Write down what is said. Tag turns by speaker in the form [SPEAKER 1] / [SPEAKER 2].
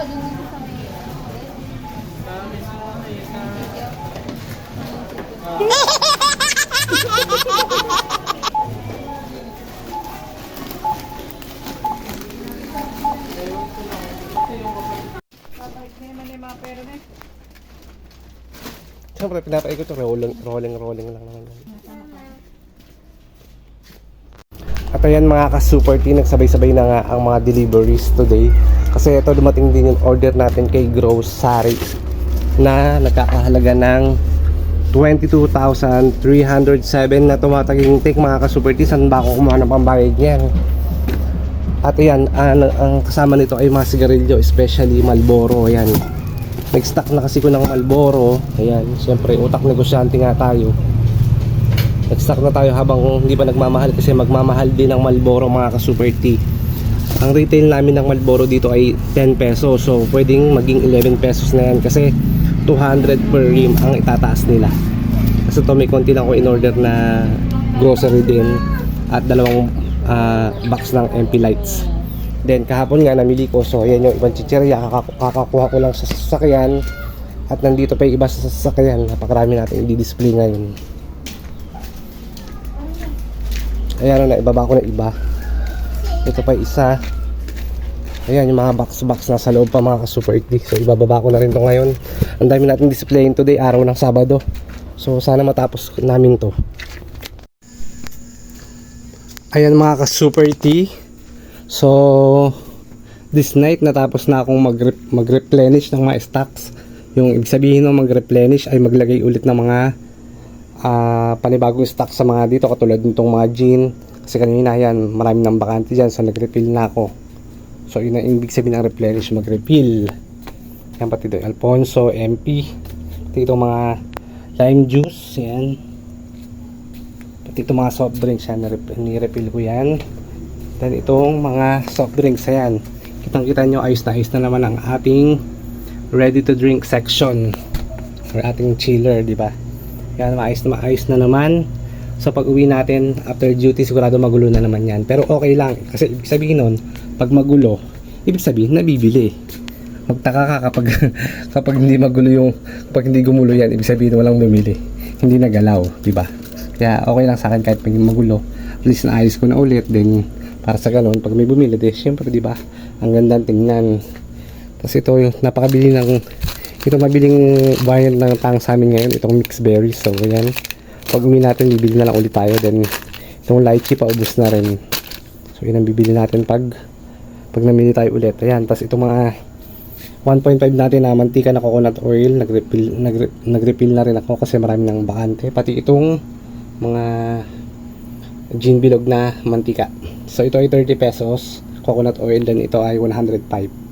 [SPEAKER 1] ba doon ako sa may... Ah, may sa may sa... Siyempre, pinapaikot yung rolling, rolling, rolling lang naman. At ayan mga ka-super T, nagsabay-sabay na nga ang mga deliveries today. Kasi ito dumating din yung order natin kay Grocery na nagkakahalaga ng 22,307 na tumataging take mga ka-super T. Saan ba ako kumuha ng pambayad niyan? At ayan, ang, ang kasama nito ay mga sigarilyo, especially Malboro. Ayan. Nag-stock na kasi ko ng Malboro. Ayan, syempre utak negosyante nga tayo. Nag-stock na tayo habang hindi pa nagmamahal kasi magmamahal din ang Malboro mga ka-super T. Ang retail namin ng Malboro dito ay 10 pesos. So pwedeng maging 11 pesos na yan kasi 200 per rim ang itataas nila. Kasi to may konti lang ko in order na grocery din at dalawang ah, box ng MP lights. Then kahapon nga namili ko so yan yung ibang chichirya Kakak- kakakuha ko lang sa sasakyan at nandito pa yung iba sa sasakyan napakarami natin i-display ngayon. Ayan na, ibaba ko na iba. Ito pa isa. Ayan, yung mga box-box na sa loob pa mga ka-super 80. So, ibababa ko na rin to ngayon. Ang dami natin displayin today, araw ng Sabado. So, sana matapos namin to. Ayan mga ka-super T. So, this night natapos na akong mag- mag-replenish ng mga stocks. Yung ibig sabihin ng mag-replenish ay maglagay ulit ng mga ah panibagong stock sa mga dito katulad nitong mga gin kasi kanina yan marami ng bakante dyan so nag-refill na ako. So yun ang ibig sabihin ng replenish mag-refill yan pati doon Alfonso, MP pati itong mga lime juice yan. Pati itong mga soft drinks yan ni-refill ko yan. Then itong mga soft drinks ayan. Kitang kita nyo ayos na ayos na naman ang ating ready to drink section. Or ating chiller di ba? Yan, maayos na maayos na naman. So pag uwi natin after duty sigurado magulo na naman yan. Pero okay lang kasi ibig sabihin nun, pag magulo, ibig sabihin nabibili. Magtaka ka kapag kapag hindi magulo yung kapag hindi gumulo yan, ibig sabihin walang bumili. Hindi nagalaw, di ba? Kaya okay lang sa akin kahit pag magulo. At least naayos ko na ulit then para sa ganun pag may bumili, di syempre di ba? Ang ganda tingnan. Tapos ito yung napakabili ng ito mabiling variant ng tang sa amin ngayon itong mixed berries so yan pag uwi natin bibili na lang ulit tayo. Then itong lychee paubos na rin. So yun ang bibili natin pag pag namili tayo ulit. Ayan tapos itong mga 1.5 natin na mantika na coconut oil nag-refill, nag nag-refill na rin ako kasi marami ng bakante pati itong mga gin bilog na mantika. So ito ay 30 pesos coconut oil then ito ay 105